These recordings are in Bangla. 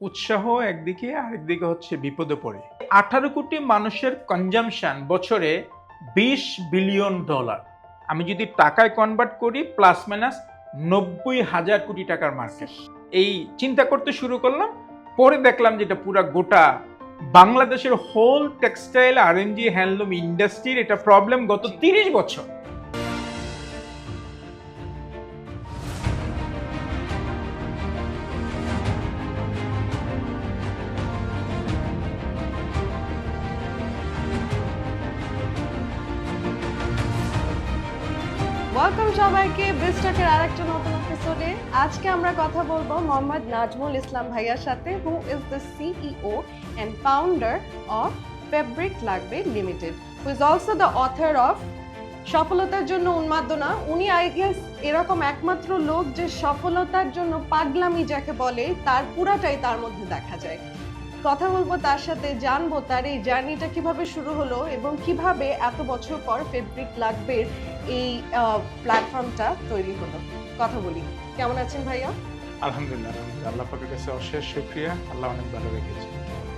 উৎসাহ একদিকে আরেকদিকে হচ্ছে বিপদে পড়ে। আঠারো কোটি মানুষের কনজামশন বছরে বিশ বিলিয়ন ডলার আমি যদি টাকায় কনভার্ট করি প্লাস মাইনাস নব্বই হাজার কোটি টাকার মার্কেট এই চিন্তা করতে শুরু করলাম, পরে দেখলাম যেটা পুরা গোটা বাংলাদেশের whole textile R MG handloom ইন্ডাস্ট্রির এটা প্রবলেম গত তিরিশ বছর। বিস্টকের আরেকটা নতুন এপিসোডে আজকে আমরা কথা বলব মোহাম্মদ নাজমুল ইসলাম ভাইয়ার সাথে who is the CEO and founder of Fabric Lagbe limited who is also the author of সফলতার জন্য উন্মাদনা। উনি আই গেস এরকম একমাত্র লোক যে সফলতার জন্য পাগলামি যাকে বলে, তার পুরাটাই তার মধ্যে দেখা যায়। কথা বলব তার সাথে জানব তার এই জার্নিটা কীভাবে শুরু হলো এবং কীভাবে এত বছর পর ফেব্রিক লাগবে এই প্ল্যাটফর্মটা তৈরি হলো। কথা বলি। কেমন আছেন ভাইয়া? আলহামদুলিল্লাহ আল্লাহ পাকের কাছে অশেষ শুক্রিয়া। আল্লাহ অনেক ভালো রেখেছে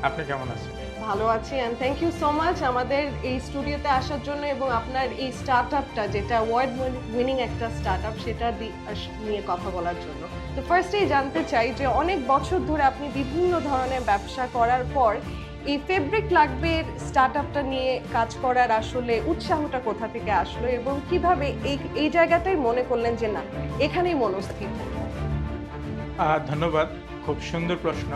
আপনি কেমন আছেন? ভালো আছি and thank you so much আমাদের এই স্টুডিওতে আসার জন্য এবং আপনার এই স্টার্ট আপটা যেটা ওয়ার্ড উইনিং একটা স্টার্ট আপ সেটা নিয়ে কথা বলার জন্য। তো ফার্স্টেই জানতে চাই যে অনেক বছর ধরে আপনি বিভিন্ন ধরনের ব্যবসা করার পর এই ফেব্রিক লাগবে স্টার্ট আপটা নিয়ে কাজ করার আসলে উৎসাহটা কোথা থেকে আসলো এবং কীভাবে এই এই জায়গাটাই মনে করলেন যে না, এখানেই মনস্থির? ধন্যবাদ। খুব সুন্দর প্রশ্ন।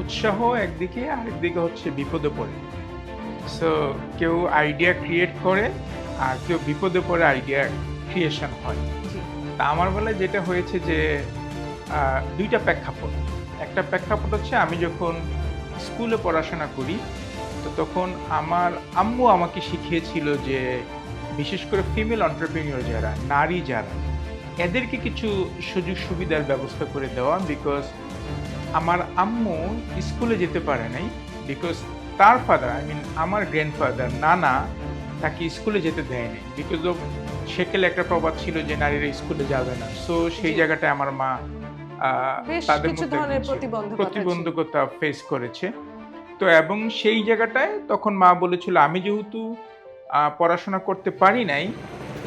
উৎসাহ একদিকে আরেকদিকে হচ্ছে বিপদে পড়ে। সো কেউ আইডিয়া ক্রিয়েট করে আর কেউ বিপদে পড়ে আইডিয়া ক্রিয়েশন হয়। তা আমার বেলায় যেটা হয়েছে যে দুইটা প্রেক্ষাপট। একটা প্রেক্ষাপট হচ্ছে আমি যখন স্কুলে পড়াশোনা করি, তো তখন আমার আম্মু আমাকে শিখিয়েছিল যে, বিশেষ করে ফিমেল অন্টারপ্রিনিয়র যারা, নারী যারা, এদেরকে কিছু সুযোগ সুবিধার ব্যবস্থা করে দেওয়া বিকজ আমার আম্মু স্কুলে যেতে পারে নাই বিকজ তার ফাদার আই মিন আমার গ্র্যান্ডফাদার নানা, তাকে স্কুলে যেতে দেয়নি বিকজ অফ সেকেলে একটা প্রবাদ ছিল যে নারীরা স্কুলে যাবে না। সো সেই জায়গাটায় আমার মা তাদের প্রতিবন্ধকতা ফেস করেছে। তো এবং সেই জায়গাটায় তখন মা বলেছিল আমি যেহেতু পড়াশোনা করতে পারি নাই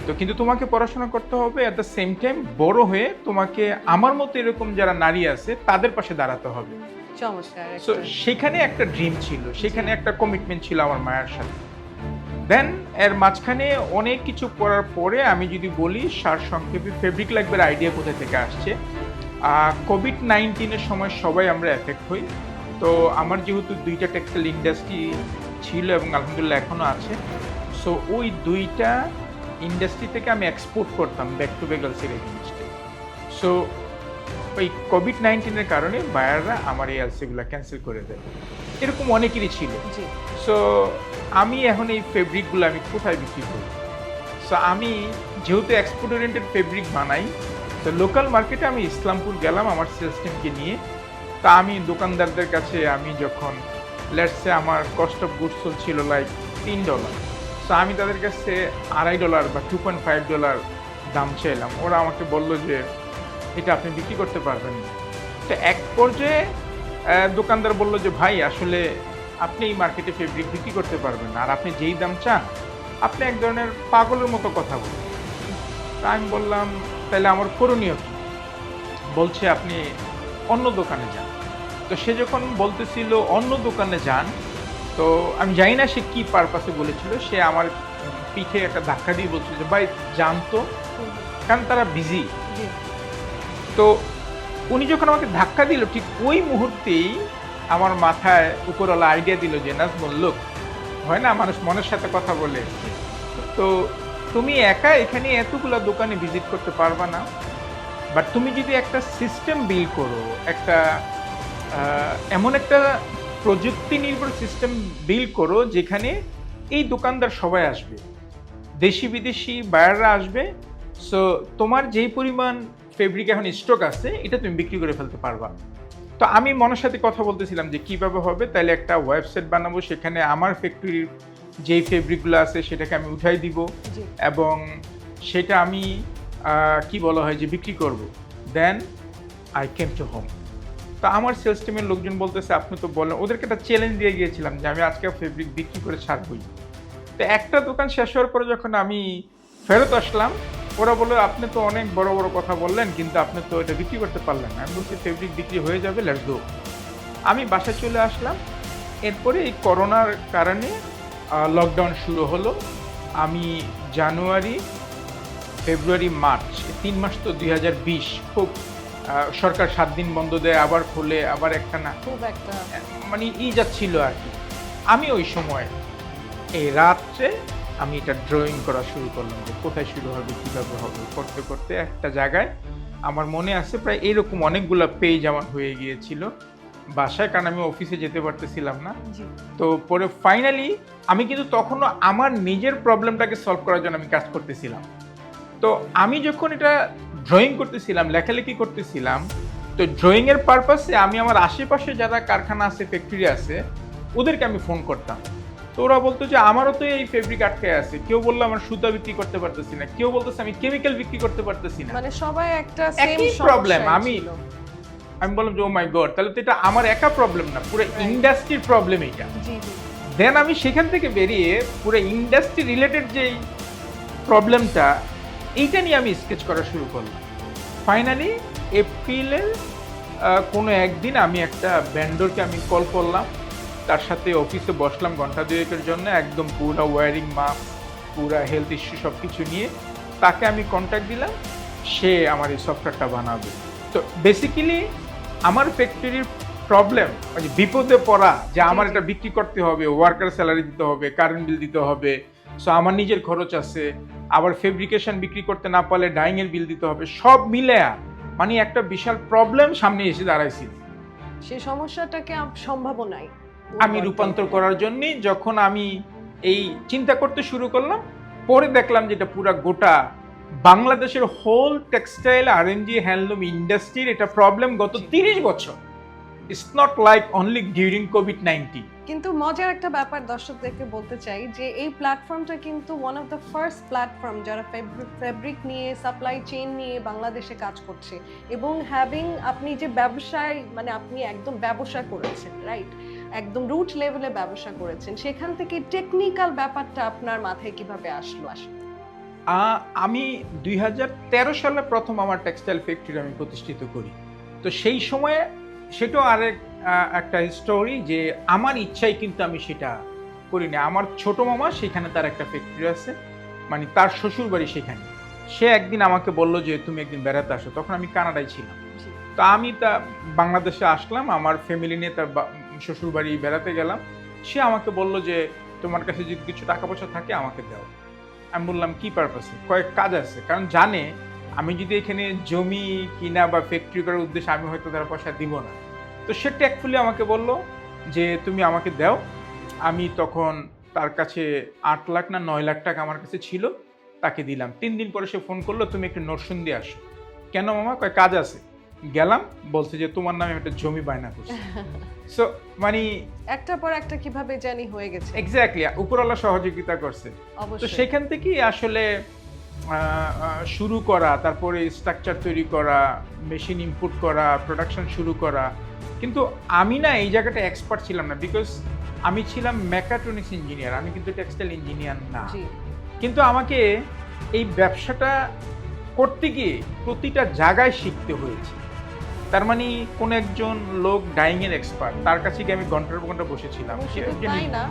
তো কিন্তু তোমাকে পড়াশোনা করতে হবে। অ্যাট দ্য সেম টাইম বড় হয়ে তোমাকে আমার মতো এরকম যারা নারী আছে তাদের পাশে দাঁড়াতে হবে। সেখানে একটা ড্রিম ছিল। সেখানে একটা কমিটমেন্ট ছিল আমার মায়ের সাথে। দেন এর মাঝখানে অনেক কিছু করার পরে আমি যদি বলি সার সংক্ষেপে ফেব্রিক লাগবে আইডিয়া কোথা থেকে আসছে? কোভিড নাইন্টিনের সময় সবাই আমরা এফেক্ট হই। তো আমার যেহেতু দুইটা টেক্সটাইল ইন্ডাস্ট্রি ছিল এবং আলহামদুলিল্লাহ এখনও আছে সো ওই দুইটা ইন্ডাস্ট্রি থেকে আমি এক্সপোর্ট করতাম ব্যাক টু ব্যাক বেগালসের এগেনস্টে সো ওই কোভিড নাইন্টিনের কারণে বায়াররা আমার এই এলসিগুলো ক্যান্সেল করে দেয়। এরকম অনেকেরই ছিল। সো আমি এখন এই ফেব্রিকগুলো আমি কোথায় বিক্রি করি সো আমি যেহেতু এক্সপোর্ট ওরিয়েন্টেড ফেব্রিক বানাই, তো লোকাল মার্কেটে আমি ইসলামপুর গেলাম আমার সেলস টিমকে নিয়ে। তা আমি দোকানদারদের কাছে আমি যখন লেটসে আমার কস্ট অফ গুডস ছিল লাইক তিন ডলার সো আমি তাদের কাছে আড়াই ডলার বা টু পয়েন্ট ফাইভ ডলার দাম চাইলাম। ওরা আমাকে বলল যে, এটা আপনি বিক্রি করতে পারবেন না। তো এক পর্যায়ে দোকানদার বলল যে, ভাই, আসলে আপনি এই মার্কেটে ফেব্রিক বিক্রি করতে পারবেন না। আর আপনি যেই দাম চান আপনি এক ধরনের পাগলের মতো কথা বলেন তা আমি বললাম তাহলে আমার করণীয় কী? বলছে আপনি অন্য দোকানে যান। তো সে যখন বলতেছিল অন্য দোকানে যান? তো আমি জানি না সে কী পারপাসে বলেছিল। সে আমার পিঠে একটা ধাক্কা দিয়ে বলছিল যে ভাই যান তো। কারণ তারা বিজি তো উনি যখন আমাকে ধাক্কা দিল ঠিক ওই মুহূর্তেই আমার মাথায় উপরওয়ালা আইডিয়া দিল যে, নাজমুল, লোক, হয় না মানুষ মনের সাথে কথা বলে? তো তুমি একা এখানে এতগুলো দোকানে ভিজিট করতে পারবা না। বাট তুমি যদি একটা সিস্টেম বিল করো, একটা এমন একটা প্রযুক্তি নির্ভর সিস্টেম বিল করো, যেখানে এই দোকানদার সবাই আসবে। দেশি বিদেশি বায়াররা আসবে। সো তোমার যেই পরিমাণ ফেব্রিক এখন স্টক আছে, এটা তুমি বিক্রি করে ফেলতে পারবা। তো আমি মনের সাথে কথা বলতেছিলাম যে কীভাবে হবে তাহলে একটা ওয়েবসাইট বানাবো সেখানে আমার ফ্যাক্টরির যেই ফেব্রিকগুলো আছে সেটাকে আমি উঠাই দিব এবং সেটা আমি কি বলা হয় যে বিক্রি করব। Then I came to home তা আমার সেলস টিমের লোকজন বলতেছে আপনি তো বলেন ওদেরকে একটা চ্যালেঞ্জ দিয়ে গিয়েছিলাম যে আমি আজকে ফেব্রিক বিক্রি করে ছাড়বই। তো একটা দোকান শেষ হওয়ার পরে যখন আমি ফেরত আসলাম। ওরা বলল আপনি তো অনেক বড় বড় কথা বললেন কিন্তু আপনি তো এটা বিক্রি করতে পারলেন না। আমি বলছি ফেব্রিক বিক্রি হয়ে যাবে লেটস গো আমি বাসায় চলে আসলাম। এরপরে এই করোনার কারণে লকডাউন শুরু হলো। আমি জানুয়ারি ফেব্রুয়ারি মার্চ তিন মাস তো দুই হাজার বিশ খুব সরকার সাত দিন বন্ধ দেয় আবার খোলে আবার একটা না খুব একটা। মানে ই যাচ্ছিল আর কি। আমি ওই সময় এই রাত্রে আমি এটা ড্রয়িং করা শুরু করলাম যে কোথায় শুরু হবে কীভাবে হবে। করতে করতে একটা জায়গায় আমার মনে আছে প্রায় এরকম অনেকগুলো পেজ আমার হয়ে গিয়েছিল। বাসায় কারণ আমি অফিসে যেতে পারতেছিলাম না। তো পরে ফাইনালি আমি কিন্তু তখনও আমার নিজের প্রবলেমটাকে সলভ করার জন্য আমি কাজ করতেছিলাম। তো আমি যখন এটা ড্রয়িং করতেছিলাম লেখালেখি করতেছিলাম তো ড্রয়িংয়ের পারপাসে আমি আমার আশেপাশে যারা কারখানা আছে ফ্যাক্টরি আছে ওদেরকে আমি ফোন করতাম। তো ওরা বলতো যে আমারও তো এই ফেব্রিক আটকে আছে। কেউ বলল আমার সুতা বিক্রি করতে পারতেছি না। কেউ বলতেছে আমি কেমিক্যাল বিক্রি করতে পারতেছি না। মানে সবাই একটা সেম problem, আমি- আমি বললাম যে ও মাই গড তাহলে তো এটা আমার একা প্রবলেম না পুরো ইন্ডাস্ট্রির প্রবলেম এটা জি জি। দেন আমি সেখান থেকে বেরিয়ে পুরো ইন্ডাস্ট্রি রিলেটেড যেই প্রবলেমটা এইটা নিয়ে আমি স্কেচ করা শুরু করলাম। ফাইনালি এপ্রিলের কোনো একদিন আমি একটা ব্যান্ডরকে আমি কল করলাম। তার সাথে অফিসে বসলাম ঘণ্টা দুয়েকের জন্য, একদম পুরো ওয়ারিং মাপ পুরা হেলথ ইস্যু সব কিছু নিয়ে। তাকে আমি কন্ট্যাক্ট দিলাম, সে আমার এই সফটওয়্যারটা বানাবে। তো বেসিক্যালি আমার ফ্যাক্টরির প্রবলেম মানে বিপদে পড়া, যে আমার। এটা বিক্রি করতে হবে ওয়ার্কার স্যালারি দিতে হবে কারেন্ট বিল দিতে হবে সো আমার নিজের খরচ আছে। আবার ফেব্রিকেশন বিক্রি করতে না পারলে ডাইং এর বিল দিতে হবে, সব মিলে মানে একটা বিশাল প্রবলেম সামনে এসে দাঁড়াইছি। সেই সমস্যাটাকে সম্ভাবনাই। আমি রূপান্তর করার জন্য যখন আমি এই চিন্তা করতে শুরু করলাম পরে দেখলাম যেটা পুরো গোটা বাংলাদেশের whole textile R M G handloom ইন্ডাস্ট্রির এটা প্রবলেম গত তিরিশ বছর। It's not like only during COVID nineteen কিন্তু মজার একটা ব্যাপার দর্শকদেরকে বলতে চাই যে এই প্ল্যাটফর্মটা কিন্তু one of the first platform যারা ফেব্রিক নিয়ে সাপ্লাই চেইন নিয়ে বাংলাদেশে কাজ করছে। এবং হ্যাভিং আপনি যে ব্যবসায় মানে আপনি একদম ব্যবসা করেছেন রাইট একদম রুট লেভেলে ব্যবসা করেছেন সেখান থেকে টেকনিক্যাল ব্যাপারটা আপনার মাথায় কীভাবে আসলো? আসলে আমি দুই হাজার তেরো সালে প্রথম আমার টেক্সটাইল ফ্যাক্টরি আমি প্রতিষ্ঠিত করি। তো সেই সময়ে সেটাও আরেক একটা স্টোরি যে আমার ইচ্ছাই কিন্তু আমি সেটা করি করিনি। আমার ছোট মামা সেখানে তার একটা ফ্যাক্টরি আছে মানে তার শ্বশুর বাড়ি সেখানে। সে একদিন আমাকে বলল যে তুমি একদিন বেড়াতে আসো। তখন আমি কানাডায় ছিলাম। তো আমি তা বাংলাদেশে আসলাম আমার ফ্যামিলি নিয়ে তার শ্বশুর বাড়ি বেড়াতে গেলাম। সে আমাকে বলল যে, তোমার কাছে যদি কিছু টাকা পয়সা থাকে, আমাকে দাও। আমি বললাম, কি পারপাসে কয়েক কাজ আছে। কারণ জানে, আমি যদি এখানে জমি কিনা বা ফ্যাক্টরি করার উদ্দেশ্যে আমি হয়তো তার পয়সা দিব না। তো সে ট্যাকফুলি আমাকে বলল যে, তুমি আমাকে দাও। আমি তখন তার কাছে আট লাখ না নয় লাখ টাকা আমার কাছে ছিল, তাকে দিলাম। তিন দিন পরে সে ফোন করল, তুমি একটু নরসুন দিয়ে আসো। কেন মামা? কয় কাজ আছে। গেলাম বলছে যে তোমার নামে একটা জমি বায়না করছে। সো মানে একটার পর একটা কীভাবে জানি হয়ে গেছে। এক্স্যাক্টলি উপরওয়ালা সহযোগিতা করছে। তো সেখান থেকেই আসলে শুরু করা তারপরে স্ট্রাকচার তৈরি করা মেশিন ইনপুট করা প্রোডাকশন শুরু করা। কিন্তু আমি না এই জায়গাটা এক্সপার্ট ছিলাম না বিকজ আমি ছিলাম মেকাট্রনিক্স ইঞ্জিনিয়ার আমি কিন্তু টেক্সটাইল ইঞ্জিনিয়ার না। কিন্তু আমাকে এই ব্যবসাটা করতে গিয়ে প্রতিটা জায়গায় শিখতে হয়েছে। তার মানে কোন একজন লোক ডাইং এর এক্সপার্ট তার কাছে গিয়ে আমি ঘণ্টার পর ঘণ্টা বসেছিলাম। তাই না?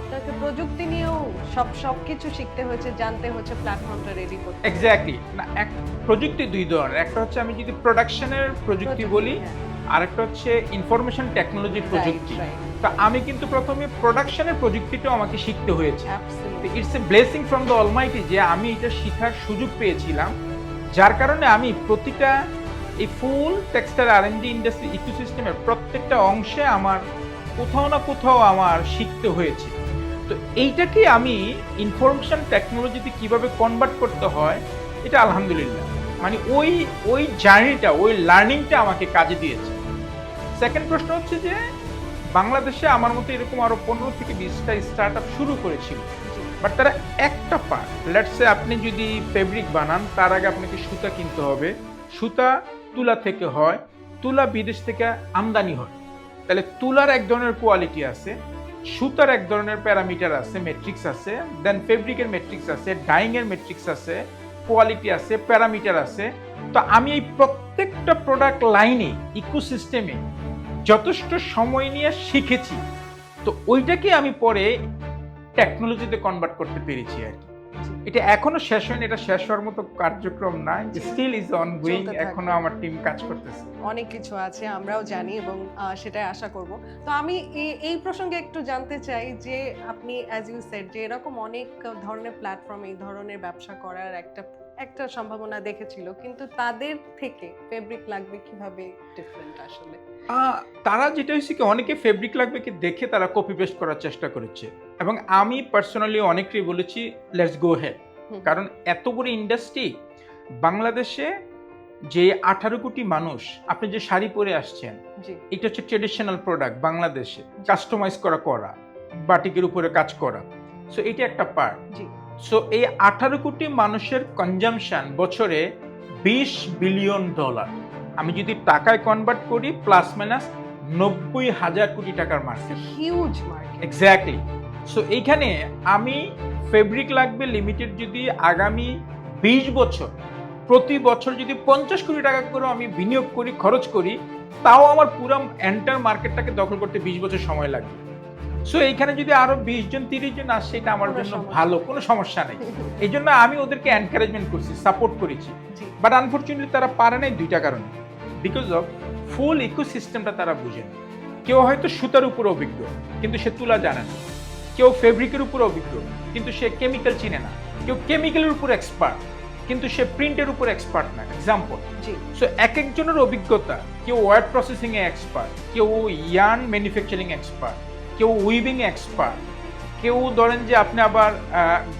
আপনাকে প্রযুক্তি নিয়েও সব সবকিছু শিখতে হয়েছে জানতে হচ্ছে প্ল্যাটফর্মটা রেডি করতে এক্স্যাক্টলি না এক প্রযুক্তি দুই ধরনের। একটা হচ্ছে আমি যদি প্রোডাকশনের প্রযুক্তি বলি হ্যাঁ। আরেকটা হচ্ছে ইনফরমেশন টেকনোলজির প্রযুক্তি. তো আমি কিন্তু প্রথমে প্রোডাকশনের প্রযুক্তিটাও আমাকে শিখতে হয়েছে. It's a blessing from the Almighty যে আমি এটা শেখার সুযোগ পেয়েছিলাম। যার কারণে আমি প্রতিটা এই full textile R M industry ইকোসিস্টেমের প্রত্যেকটা অংশে আমার কোথাও না কোথাও আমার শিখতে হয়েছে। তো এইটাকে আমি ইনফরমেশন টেকনোলজিতে কীভাবে কনভার্ট করতে হয়, এটা আলহামদুলিল্লাহ। মানে ওই ওই জার্নিটা ওই লার্নিংটা আমাকে কাজে দিয়েছে। সেকেন্ড প্রশ্ন হচ্ছে যে, বাংলাদেশে আমার মতো এরকম আরও পনেরো থেকে বিশটা স্টার্ট আপ শুরু করেছিল। বাট তারা একটা পার্ট লেটসে আপনি যদি ফেব্রিক বানান, তার আগে আপনাকে সুতা কিনতে হবে। সুতা তুলা থেকে হয়, তুলা বিদেশ থেকে আমদানি হয়। তাহলে তুলার এক ধরনের কোয়ালিটি আছে, সুতার এক ধরনের প্যারামিটার আছে মেট্রিক্স আছে দেন ফেব্রিকের মেট্রিক্স আছে ডাইং এর মেট্রিক্স আছে কোয়ালিটি আছে প্যারামিটার আছে। তো আমি এই প্রত্যেকটা প্রোডাক্ট লাইনে ইকোসিস্টেমে যথেষ্ট সময় নিয়ে শিখেছি। তো ওইটাকে আমি পরে টেকনোলজিতে কনভার্ট করতে পেরেছি আর কি। এটা এখনও শেষ হয়নি এটা শেষ হওয়ার মতো কার্যক্রম না স্টিল ইজ অন গোয়িং এখনও আমার টিম কাজ করতেছে। অনেক কিছু আছে আমরাও জানি এবং সেটাই আশা করব। তো আমি এই- এই প্রসঙ্গে একটু জানতে চাই যে আপনি অ্যাজ ইউ সেড যে এরকম অনেক ধরনের প্ল্যাটফর্ম এই ধরনের ব্যবসা করার একটা একটা সম্ভাবনা দেখেছিল কিন্তু তাদের থেকে ফেব্রিক লাগবে কীভাবে ডিফারেন্ট আসলে? তারা যেটা হয়েছে কি অনেকে ফেব্রিক লাগবে কি দেখে তারা কপি পেস্ট করার চেষ্টা করেছে। এবং আমি পার্সোনালি অনেকেই বলেছি লেটস গো হেড কারণ এত বড় ইন্ডাস্ট্রি বাংলাদেশে যে আঠারো কোটি মানুষ আপনি যে শাড়ি পরে আসছেন এটা হচ্ছে ট্রেডিশনাল প্রোডাক্ট বাংলাদেশে। কাস্টমাইজ করা করা বাটিকের উপরে কাজ করা। সো এটা একটা পার্ট সো এই আঠারো কোটি মানুষের কনজামশন বছরে বিশ বিলিয়ন ডলার আমি যদি টাকায় কনভার্ট করি প্লাস মাইনাস নব্বই হাজার কোটি টাকার market huge market exactly so এইখানে আমি ফেব্রিক লাগবে লিমিটেড যদি আগামী বিশ বছর প্রতি বছর যদি পঞ্চাশ কোটি টাকা করে আমি বিনিয়োগ করি খরচ করি তাও আমার পুরো এন্টার মার্কেটটাকে দখল করতে বিশ বছর সময় লাগবে। সো এইখানে যদি আরও বিশ জন তিরিশ জন আসে এটা আমার জন্য ভালো কোনো সমস্যা নেই। এই জন্য আমি ওদেরকে এনকারেজমেন্ট করছি সাপোর্ট করেছি। বাট আনফর্চুনেটলি তারা পারে নাই দুইটা কারণে। বিকজ অফ ফুল ইকোসিস্টেমটা তারা বুঝে না কেউ হয়তো সুতার উপর অভিজ্ঞ কিন্তু সে তুলা জানে না। কেউ ফেব্রিকের উপর অভিজ্ঞ কিন্তু সে কেমিক্যাল চিনে না। কেউ কেমিক্যালের উপর এক্সপার্ট কিন্তু সে প্রিন্টের উপর এক্সপার্ট না। এক্সাম্পল সো এক একজনের অভিজ্ঞতা কেউ ওয়ার্ড প্রসেসিং এ এক্সপার্ট কেউ ইয়ার্ন ম্যানুফ্যাকচারিং এক্সপার্ট কেউ উইভিং এক্সপার্ট কেউ ধরেন যে আপনি আবার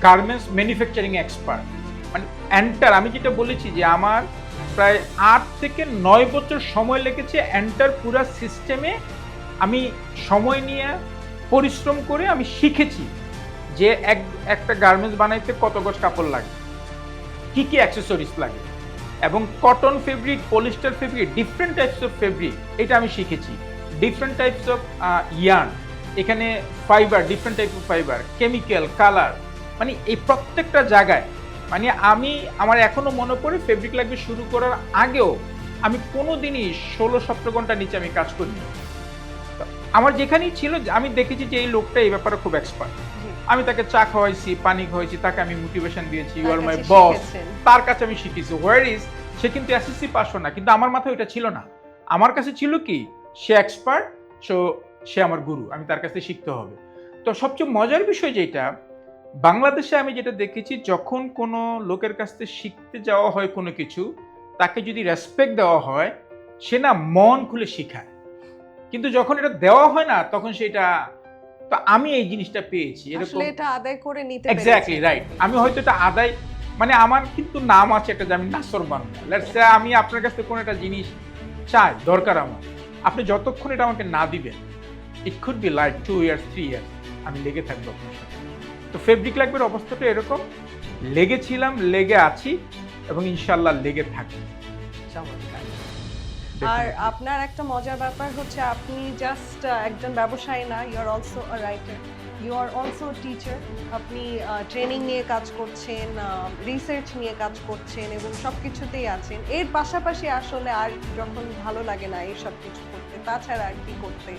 গার্মেন্টস ম্যানুফ্যাকচারিং এক্সপার্ট মানে এন্টার আমি যেটা বলেছি যে আমার প্রায় আট থেকে নয় বছর সময় লেগেছে এন্টার পুরা সিস্টেমে আমি সময় নিয়ে পরিশ্রম করে আমি শিখেছি যে এক, একটা গার্মেন্টস বানাইতে কত গজ কাপড় লাগে, কি কি অ্যাক্সেসরিজ লাগে এবং cotton fabric polyester fabric different types of fabric এটা আমি শিখেছি। ডিফারেন্ট টাইপস অফ ইয়ার্ন এখানে fibre different type of fibre chemical colour মানে এই প্রত্যেকটা জায়গায় মানে আমি আমার এখনও মনে পড়ে ফেব্রিক লাগবে শুরু করার আগেও আমি কোনো দিনই ষোলো সতেরো ঘণ্টা নিচে আমি কাজ করিনি। আমার যেখানেই ছিল আমি দেখেছি যে এই লোকটা এই ব্যাপারে খুব এক্সপার্ট আমি তাকে চা খাওয়াইছি পানি খাওয়াইছি তাকে আমি মোটিভেশন দিয়েছি ইউ তার আর মাই কাছে বস তার কাছে আমি শিখেছি। হোয়ার ইজ সে কিন্তু এসএসসি পাসও না কিন্তু আমার মাথায় ওইটা ছিল না। আমার কাছে ছিল কি সে এক্সপার্ট সো সে আমার গুরু আমি তার কাছে শিখতে হবে। তো সবচেয়ে মজার বিষয় যেটা বাংলাদেশে আমি যেটা দেখেছি যখন কোনো লোকের কাছ থেকে শিখতে যাওয়া হয় কোনো কিছু তাকে যদি রেসপেক্ট দেওয়া হয় সে না মন খুলে শেখায়। কিন্তু যখন এটা দেওয়া হয় না তখন সেটা তো আমি এই জিনিসটা পেয়েছি এরকম এটা আদায় করে নিতে এক্স্যাক্টলি রাইট আমি হয়তো এটা আদায় মানে আমার কিন্তু নাম আছে একটা যে আমি নাসর বাংলা লেটস আমি আপনার কাছ থেকে কোনো একটা জিনিস চাই দরকার আমার। আপনি যতক্ষণ এটা আমাকে না দিবেন it could be like two years three years আমি লেগে থাকব আপনার সাথে। তো ফেব্রিক লাগবের অবস্থাটা এরকম লেগেছিলাম লেগে আছি এবং ইনশাল্লাহ লেগে থাকব। আর আপনার একটা মজার ব্যাপার হচ্ছে আপনি জাস্ট একজন ব্যবসায়ী না you are also a writer you are also teacher আপনি ট্রেনিং নিয়ে কাজ করছেন রিসার্চ নিয়ে কাজ করছেন এবং সব কিছুতেই আছেন। এর পাশাপাশি আসলে আর যখন ভালো লাগে না এই সব কিছু তাছাড়া আর কি করতে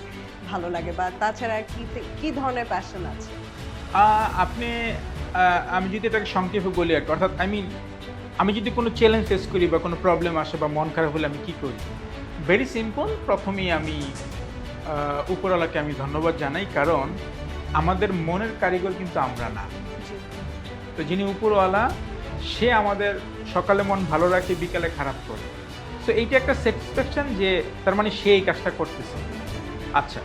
ভালো লাগে বা তাছাড়া আর কি কি ধরনের প্যাশন আছে? আপনি আমি যদি এটাকে সংক্ষেপে বলি আর অর্থাৎ আই মিন আমি যদি কোনো চ্যালেঞ্জ ফেস করি বা কোনো প্রবলেম আসে বা মন খারাপ হলে আমি কি করি? ভেরি সিম্পল প্রথমেই আমি উপরওয়ালাকে আমি ধন্যবাদ জানাই কারণ আমাদের মনের কারিগর কিন্তু আমরা না। তো যিনি উপরওয়ালা সে আমাদের সকালে মন ভালো রাখে বিকালে খারাপ করে। সো এইটা একটা স্যাটিসফ্যাকশন যে তার মানে সে এই কাজটা করতেছে। আচ্ছা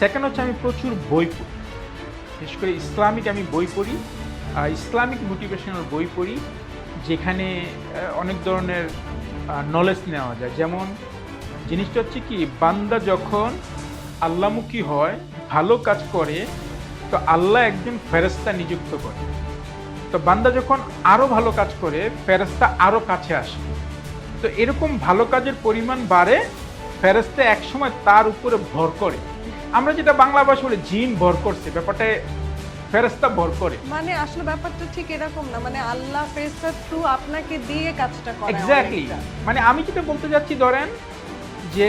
সেকেন্ড হচ্ছে আমি প্রচুর বই পড়ি। বিশেষ করে ইসলামিক আমি বই পড়ি। ইসলামিক মোটিভেশনাল বই পড়ি, যেখানে অনেক ধরনের নলেজ নেওয়া যায়। যেমন, জিনিসটা হচ্ছে কি, বান্দা যখন আল্লামুখী হয়, ভালো কাজ করে, তো আল্লাহ একজন ফেরেস্তা নিযুক্ত করে। তো বান্দা যখন আরও ভালো কাজ করে ফেরেস্তা আরও কাছে আসে। তো এরকম ভালো কাজের পরিমাণ বাড়ে ফেরেস্তা একসময় তার উপরে ভর করে। আমরা যেটা বাংলা ভাষা বলে জিন ভর করছে ব্যাপারটা ফেরেস্তা ভর করে। মানে আসলে ব্যাপারটা ঠিক এরকম না মানে আল্লাহ ফেরেশতার থ্রু আপনাকে দিয়ে কাজটা করে এক্স্যাক্টলি মানে আমি যেটা বলতে যাচ্ছি ধরেন যে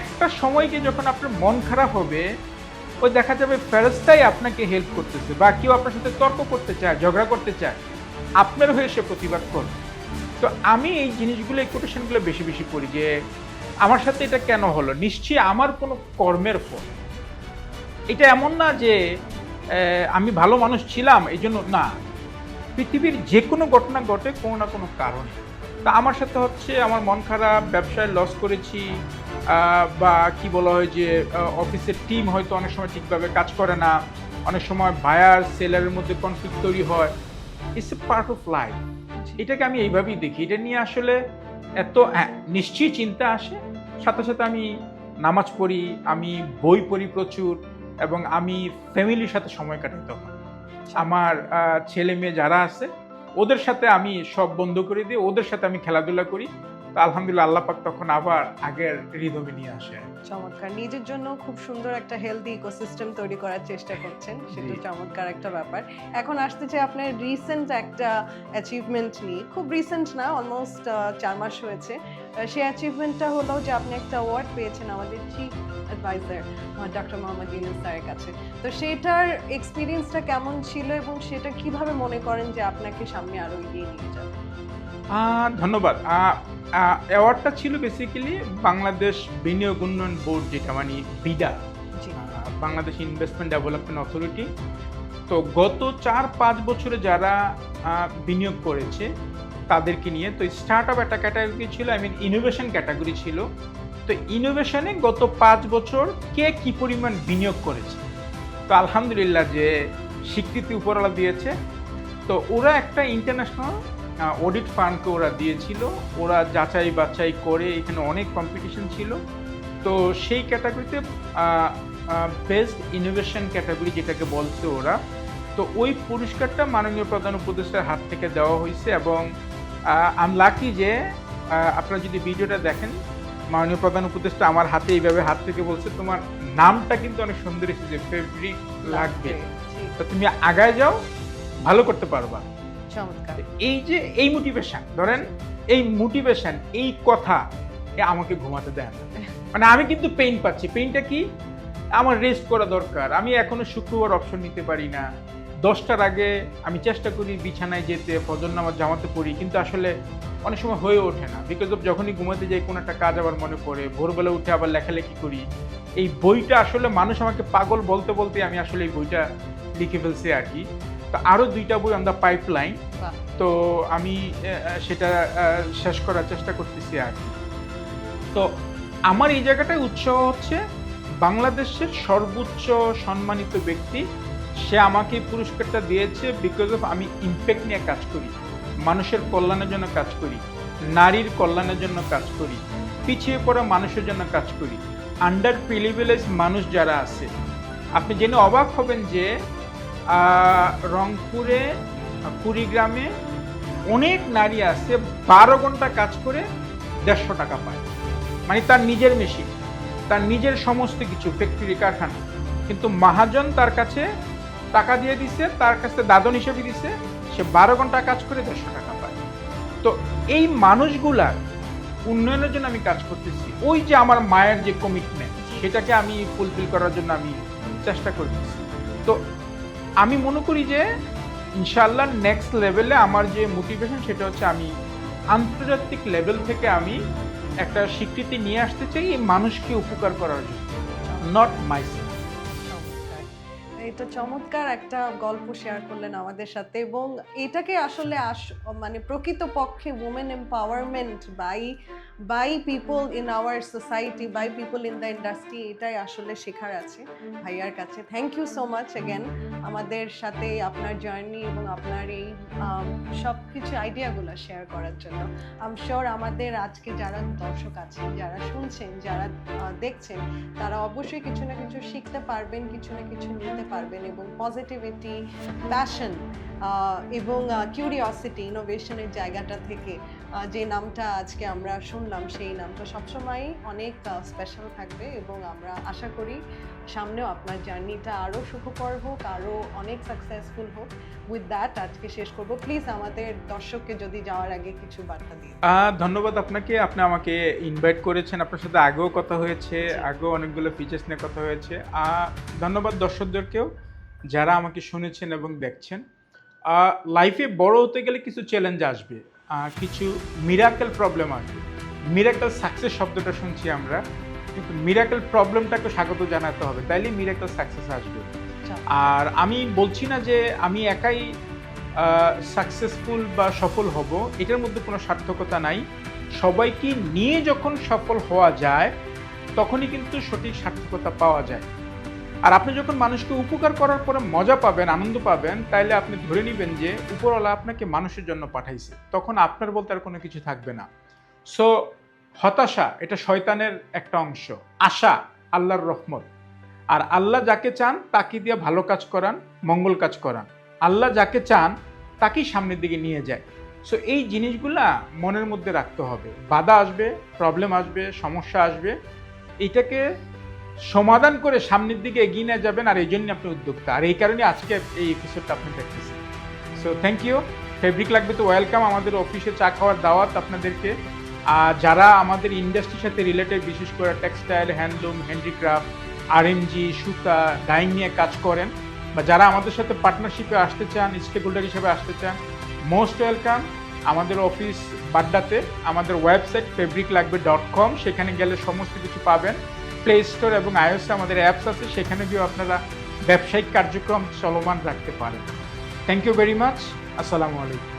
একটা সময়কে যখন আপনার মন খারাপ হবে ওই দেখা যাবে ফেরস্তাই আপনাকে হেল্প করতেছে বা কেউ আপনার সাথে তর্ক করতে চায় ঝগড়া করতে চায়। আপনার হয়ে সে প্রতিবাদ করবে। তো আমি এই জিনিসগুলো, এই কোটেশনগুলো বেশি বেশি করি যে, আমার সাথে এটা কেন হলো? নিশ্চয়ই আমার কোনো কর্মের ফল। এটা এমন না যে আমি ভালো মানুষ ছিলাম এই জন্য না। পৃথিবীর যে কোনো ঘটনা ঘটে কোনো না কোনো কারণে। তা আমার সাথে হচ্ছে, আমার মন খারাপ, ব্যবসায় লস করেছি বা কি বলা হয় যে অফিসের টিম হয়তো অনেক সময় ঠিকভাবে কাজ করে না। অনেক সময় বায়ার সেলারের মধ্যে কনফ্লিক্ট তৈরি হয়। It's a part of life এটাকে আমি এইভাবেই দেখি। এটা নিয়ে আসলে এত হ্যাঁ নিশ্চয়ই চিন্তা আসে। সাথে সাথে আমি নামাজ পড়ি, আমি বই পড়ি প্রচুর এবং আমি ফ্যামিলির সাথে সময় কাটাই তখন আমার ছেলে মেয়ে যারা আছে, ওদের সাথে আমি সব বন্ধ করে দিই ওদের সাথে আমি খেলাধুলা করি। তো আলহামদুলিল্লাহ আল্লাহ পাক তখন আবার আগের রিদমে নিয়ে আসে চমৎকার। নিজের জন্য খুব সুন্দর একটা হেলদি ইকোসিস্টেম তৈরি করার চেষ্টা করছেন সেটা চমৎকার একটা ব্যাপার। এখন আসতে চাই আপনার রিসেন্ট একটা অ্যাচিভমেন্ট নিয়ে। খুব রিসেন্ট না অলমোস্ট চার মাস হয়েছে। সেই অ্যাচিভমেন্টটা হলো যে আপনি একটা অ্যাওয়ার্ড পেয়েছেন আমাদের chief adviser doctor Muhammad Yunus স্যারের কাছে। তো সেটার এক্সপিরিয়েন্সটা কেমন ছিল এবং সেটা কীভাবে মনে করেন যে আপনাকে সামনে আরও এগিয়ে নিয়ে যাবে? আহ, ধন্যবাদ। অ্যাওয়ার্ডটা ছিল বেসিক্যালি বাংলাদেশ বিনিয়োগ উন্নয়ন বোর্ড যেটা মানে BIDA. Bangladesh investment development authority তো গত চার পাঁচ বছরে যারা বিনিয়োগ করেছে তাদেরকে নিয়ে তো স্টার্ট আপ একটা ক্যাটাগরি ছিল আই মিন ইনোভেশন ক্যাটাগরি ছিল। তো ইনোভেশনে গত পাঁচ বছর কে কি পরিমাণ বিনিয়োগ করেছে? তো আলহামদুলিল্লাহ যে স্বীকৃতি উপরওয়ালা দিয়েছে। তো ওরা একটা ইন্টারন্যাশনাল অডিট ফান্ডকে ওরা দিয়েছিল। ওরা যাচাই বাছাই করে এখানে অনেক কম্পিটিশন ছিল। তো সেই ক্যাটাগরিতে বেস্ট ইনোভেশন ক্যাটাগরি যেটাকে বলছে ওরা তো ওই পুরস্কারটা মাননীয় প্রধান উপদেষ্টার হাত থেকে দেওয়া হয়েছে এবং আম লাকি যে আপনারা যদি ভিডিওটা দেখেন মাননীয় প্রধান উপদেষ্টা আমার হাতে এইভাবে হাত থেকে বলছে তোমার নামটা কিন্তু অনেক সুন্দর এসেছে ফেব্রিক লাগবে। তো তুমি আগায় যাও ভালো করতে পারবা। চমৎকার। এই যে এই মোটিভেশন ধরেন এই মোটিভেশন এই কথা আমাকে ঘুমাতে দেয় না। মানে আমি কিন্তু পেইন পাচ্ছি। পেইনটা কি? আমার রেস্ট করা দরকার। আমি এখনও শুক্রবার অপশন নিতে পারি না। দশটার আগে আমি চেষ্টা করি বিছানায় যেতে, ফজর নামাজ জামাতে পড়ি, কিন্তু আসলে অনেক সময় হয়ে ওঠে না। বিকজ অফ যখনই ঘুমাতে যাই, কোনো একটা কাজ আবার মনে পড়ে। ভোরবেলা উঠে আবার লেখালেখি করি। এই বইটা আসলে মানুষ আমাকে পাগল বলতে বলতে আমি আসলে এই বইটা লিখে ফেলছি আর কি। তো আরও দুইটা বই অন দ্য পাইপ লাইন তো আমি সেটা শেষ করার চেষ্টা করতেছি আর কি। তো আমার এই জায়গাটায় উৎসাহ হচ্ছে বাংলাদেশের সর্বোচ্চ সম্মানিত ব্যক্তি সে আমাকে এই পুরস্কারটা দিয়েছে বিকজ অফ আমি ইম্প্যাক্ট নিয়ে কাজ করি। মানুষের কল্যাণের জন্য কাজ করি নারীর কল্যাণের জন্য কাজ করি পিছিয়ে পড়া মানুষের জন্য কাজ করি আন্ডার প্রিলিভিলেজ মানুষ যারা আছে। আপনি জেনে অবাক হবেন যে রংপুরে, কুড়িগ্রামে অনেক নারী আছে বারো ঘণ্টা কাজ করে দেড়শো টাকা পায়। মানে তার নিজের মেশিন তার নিজের সমস্ত কিছু ফ্যাক্টরি কারখানা। কিন্তু মহাজন তার কাছে টাকা দিয়ে দিছে, তার কাছে দাদন হিসেবে দিছে, সে বারো ঘণ্টা কাজ করে দেড়শো টাকা পায়। তো এই মানুষগুলার উন্নয়নের জন্য আমি কাজ করতেছি। ওই যে আমার মায়ের যে কমিটমেন্ট সেটাকে আমি ফুলফিল করার জন্য আমি চেষ্টা করতেছি। তো আমি মনে করি যে ইনশাল্লাহ নেক্সট লেভেলে আমার যে মোটিভেশন সেটা হচ্ছে আমি আন্তর্জাতিক লেভেল থেকে আমি একটা স্বীকৃতি নিয়ে আসতে চাই মানুষকে উপকার করার জন্য নট মাইসেলফ। এটা চমৎকার একটা গল্প শেয়ার করলেন আমাদের সাথে এবং এটাকে আসলে আস- মানে প্রকৃত পক্ষে women empowerment by by people in our society by people in the industry এটাই আসলে শেখার আছে, ভাইয়ার কাছে। Thank you so much again আমাদের সাথে আপনার জার্নি এবং আপনার এই সব কিছু আইডিয়াগুলো শেয়ার করার জন্য। আম শিওর আমাদের আজকে যারা দর্শক আছেন, যারা শুনছেন, যারা দেখছেন, তারা অবশ্যই কিছু না কিছু শিখতে পারবেন, কিছু না কিছু নিতে পারবেন এবং পজিটিভিটি প্যাশন এবং কিউরিওসিটি ইনোভেশনের জায়গাটা থেকে যে নামটা আজকে আমরা শুনলাম সেই নামটা সবসময়ই অনেক স্পেশাল থাকবে এবং আমরা আশা করি সামনেও আপনার জার্নিটা আরও সুখকর হোক আরও অনেক সাকসেসফুল হোক। উইথ দ্যাট আজকে শেষ করব। প্লিজ আমাদের দর্শককে যদি যাওয়ার আগে কিছু বার্তা দিন। আহ, ধন্যবাদ আপনাকে। আপনি আমাকে ইনভাইট করেছেন। আপনার সাথে আগেও কথা হয়েছে আগেও অনেকগুলো ফিচার্স নিয়ে কথা হয়েছে। ধন্যবাদ দর্শকদেরকেও যারা আমাকে শুনেছেন এবং দেখছেন। লাইফে বড় হতে গেলে কিছু চ্যালেঞ্জ আসবে। কিছু মিরাকেল প্রবলেম আসবে মিরাকেল সাকসেস শব্দটা শুনছি আমরা কিন্তু মিরাকেল প্রবলেমটাকে স্বাগত জানাতে হবে। তাইলে মিরাকেল সাকসেস আসবে। আচ্ছা। আর আমি বলছি না যে আমি একাই সাকসেসফুল বা সফল হব এটার মধ্যে কোনো সার্থকতা নাই। সবাইকে নিয়ে যখন সফল হওয়া যায় তখনই কিন্তু সঠিক সার্থকতা পাওয়া যায়। আর আপনি যখন মানুষকে উপকার করার পরে মজা পাবেন, আনন্দ পাবেন, তাইলে আপনি ধরে নেবেন যে উপরওয়ালা আপনাকে মানুষের জন্য পাঠাইছে। তখন আপনার বলতে আর কোনো কিছু থাকবে না। সো হতাশা, এটা শয়তানের একটা অংশ। আশা, আল্লাহর রহমত। আর আল্লাহ যাকে চান, তাকে দিয়ে ভালো কাজ করান, মঙ্গল কাজ করান। আল্লাহ যাকে চান, তাকেই সামনের দিকে নিয়ে যায়। সো এই জিনিসগুলা মনের মধ্যে রাখতে হবে। বাধা আসবে প্রবলেম আসবে, সমস্যা আসবে। এটাকে সমাধান করে সামনের দিকে এগিয়ে নিয়ে যাবেন আর এই জন্য আপনি উদ্যোক্তা। আর এই কারণে আজকে এই এপিসোডটা আপনি দেখতেছেন। সো থ্যাংক ইউ ফেব্রিক লাগবে তো ওয়েলকাম আমাদের অফিসে চা খাওয়ার দাওয়াত আপনাদেরকে। আর যারা আমাদের ইন্ডাস্ট্রির সাথে রিলেটেড বিশেষ করে টেক্সটাইল হ্যান্ডলুম হ্যান্ডিক্রাফট আরএমজি সুতা ডাইং নিয়ে কাজ করেন, বা যারা আমাদের সাথে পার্টনারশিপে আসতে চান স্টেক হোল্ডার হিসেবে আসতে চান মোস্ট ওয়েলকাম আমাদের অফিস বাড্ডাতে। আমাদের website fabric Lagbe dot com সেখানে গেলে সমস্ত কিছু পাবেন। প্লে স্টোর এবং আইওসে আমাদের অ্যাপস আছে, সেখানে গিয়েও আপনারা ব্যবসায়িক কার্যক্রম চলমান রাখতে পারেন। থ্যাংক ইউ ভেরি মাচ আসসালামু আলাইকুম।